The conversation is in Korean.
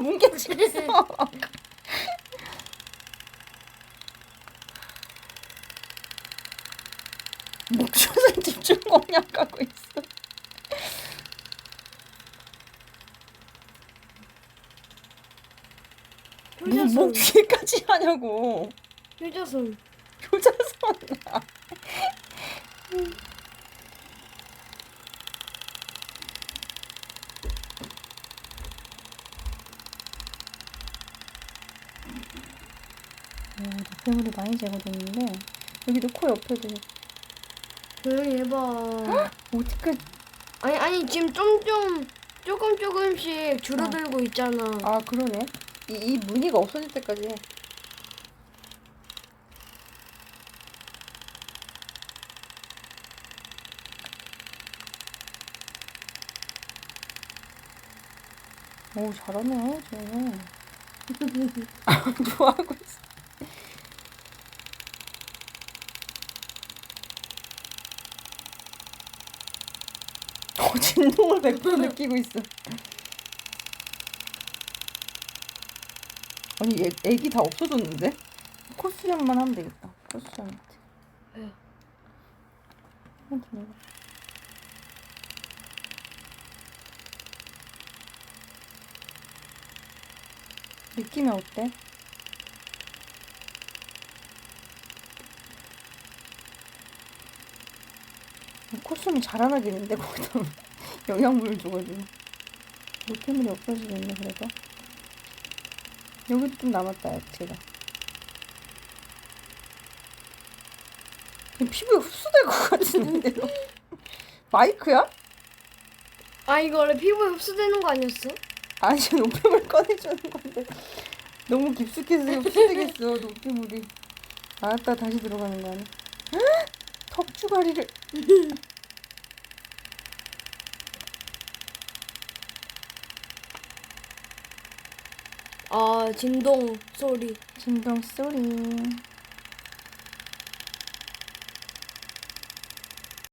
뭉개지고 있어. 목젖에 집중 공략하고 있어. 뭐. 목 뒤에까지 하냐고. 효자손. 효자손 노폐물이 많이 제거됐는데 여기도 코 옆에도 조용히 해봐. 어떻게 아니 아니 지금 좀 좀 조금 조금씩 줄어들고 있잖아. 아 그러네 이, 이 무늬가 없어질 때까지 해. 오 잘하네 쟤 좋아하고 있어 어, 진동을 100% 느끼고 있어 아니 얘, 애기 다 없어졌는데? 코수염만 하면 되겠다 코수염 밑에 네. 한번 더 넣어봐. 느낌이 어때? 코수염이 자라나겠는데 거기다 영양분을 줘가지고. 노폐물이 없어지겠네 그래도. 여기도 좀 남았다 액체가. 피부에 흡수될 것 같은데 마이크야? 아 이거 원래 피부에 흡수되는 거 아니었어? 아니 저 노폐물 꺼내주는 건데. 너무 깊숙해서 흡수되겠어 노폐물이. 알았다 다시 들어가는 거 아니야 턱주가리를 아 진동 소리. 진동 소리